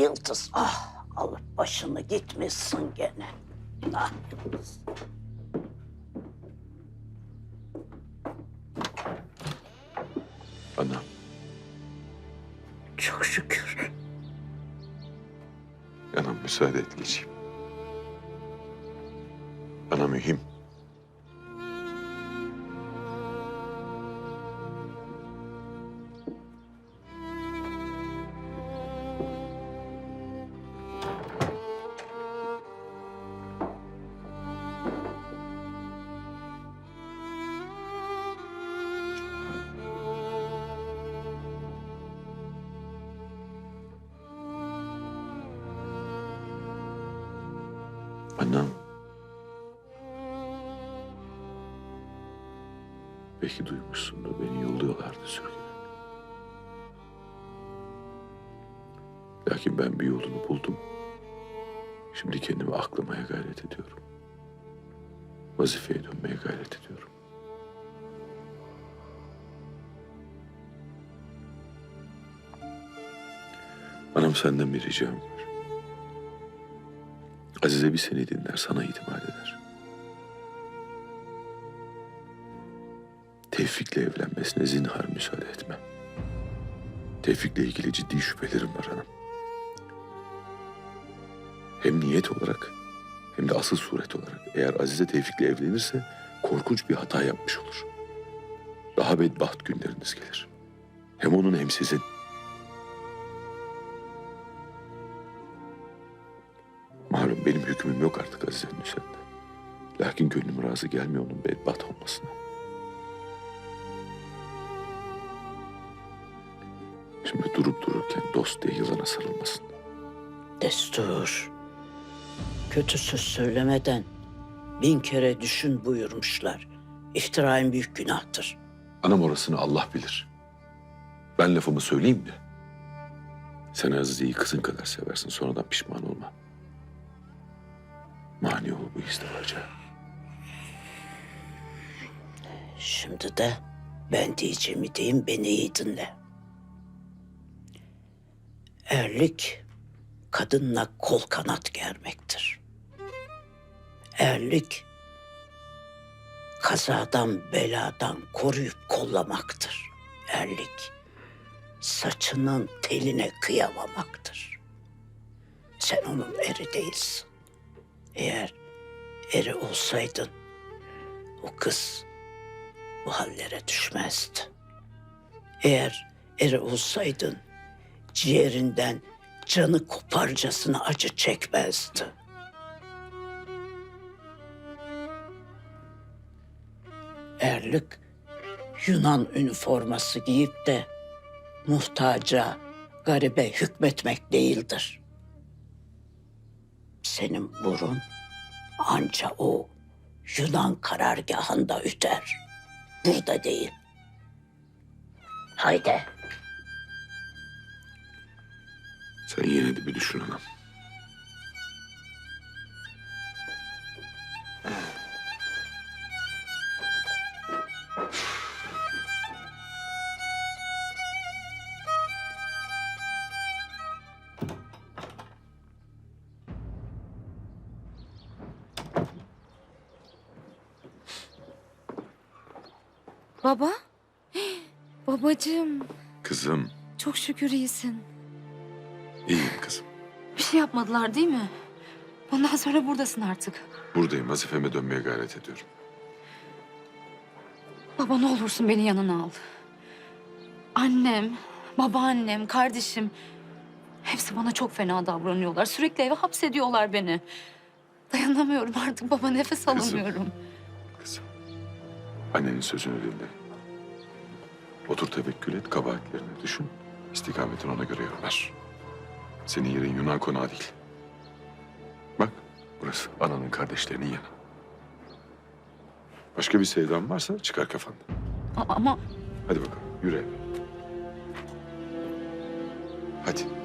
Yıldız. Ah alıp başını gitmişsin gene. Ah Yıldız. Anam. Çok şükür. Anam müsaade et geçeyim. Ana mühim. Anam. Belki duymuşsundur beni yolluyorlardı sürgüne. Lakin ben bir yolunu buldum. Şimdi kendimi aklamaya gayret ediyorum. Vazifeye dönmeye gayret ediyorum. Anam senden bir ricam var. Azize bir seni dinler, sana itimat eder. Tevfik'le evlenmesine zinhar müsaade etme. Tevfik'le ilgili ciddi şüphelerim var hanım. Hem niyet olarak hem de asıl suret olarak eğer Azize Tevfik'le evlenirse korkunç bir hata yapmış olur. Daha bedbaht günleriniz gelir. Hem onun hem sizin. Benim hükmüm yok artık Azize'nin üzerinde. Lakin gönlüm razı gelmiyor onun bedbaht olmasına. Şimdi durup dururken dost diye yılana sarılmasın. Destur. Kötü söz söylemeden bin kere düşün buyurmuşlar. İftira en büyük günahtır. Anam orasını Allah bilir. Ben lafımı söyleyeyim de. Sen Azize'yi kızın kadar seversin sonradan pişman olma. Mani ol. Şimdi de ben diyeceğimi diyeyim beni iyi dinle. Erlik kadınla kol kanat germektir. Erlik kazadan beladan koruyup kollamaktır. Erlik saçının teline kıyamamaktır. Sen onun eri değilsin. Eğer eri olsaydın o kız bu hallere düşmezdi. Eğer eri olsaydın ciğerinden canı koparcasına acı çekmezdi. Erlik Yunan üniforması giyip de muhtaca, garibe hükmetmek değildir. Senin burun anca o Yunan karargahında üter. Burada değil. Haydi. Sen yine de bir düşün anam. Baba? Babacığım, Kızım, çok şükür iyisin. iyiyim kızım. Bir şey yapmadılar değil mi? Bundan sonra buradasın artık. Buradayım, vazifeme dönmeye gayret ediyorum. Baba ne olursun beni yanına al. Annem, babaannem, kardeşim... Hepsi bana çok fena davranıyorlar. Sürekli eve hapsediyorlar beni. Dayanamıyorum artık baba nefes Kızım. alamıyorum. Kızım, annenin sözünü dinle. Otur tevekkül et, kabahatlerini düşün. İstikametini ona göre yorumlar. Senin yerin Yunan konağı değil. Bak, burası ananın kardeşlerinin yanı. Başka bir sevdan varsa çıkar kafandan. Ama Hadi bakalım, yürü eve. Hadi.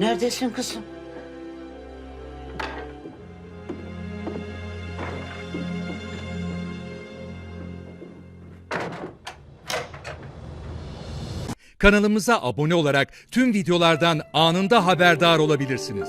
Neredesin kızım? Kanalımıza abone olarak tüm videolardan anında haberdar olabilirsiniz.